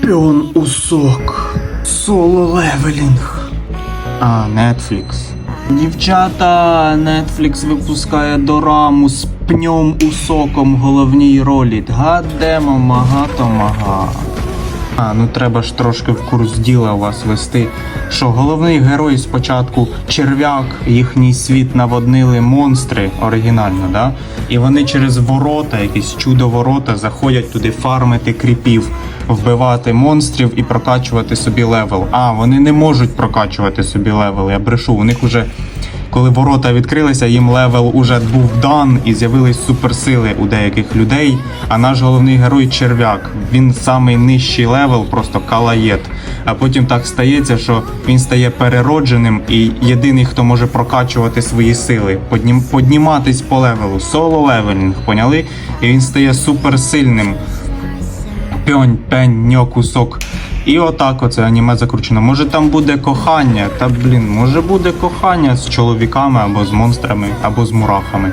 Піон Усок. Соло левелінг. А, Netflix. Дівчата, Netflix випускає дораму з пньом Усоком в головній ролі. Гадемо магато мага. А, ну треба ж трошки в курс діла вас вести. Що головний герой спочатку черв'як, їхній світ наводнили монстри оригінально, да? І вони через ворота, якісь чудо ворота, заходять туди фармити кріпів, вбивати монстрів і прокачувати собі левел. А, вони не можуть прокачувати собі левел. Я брешу, у них уже. Коли ворота відкрилися, їм левел уже був дан і з'явились суперсили у деяких людей. А наш головний герой черв'як. Він самий нижчий левел, просто калаєт. А потім так стається, що він стає переродженим і єдиний, хто може прокачувати свої сили, поднім, підніматись по левелу. Соло левелінг, поняли? І він стає суперсильним пьонь, пень, ньо, кусок. І отак оце аніме закручено. Може там буде кохання, та блін, може буде кохання з чоловіками або з монстрами, або з мурахами.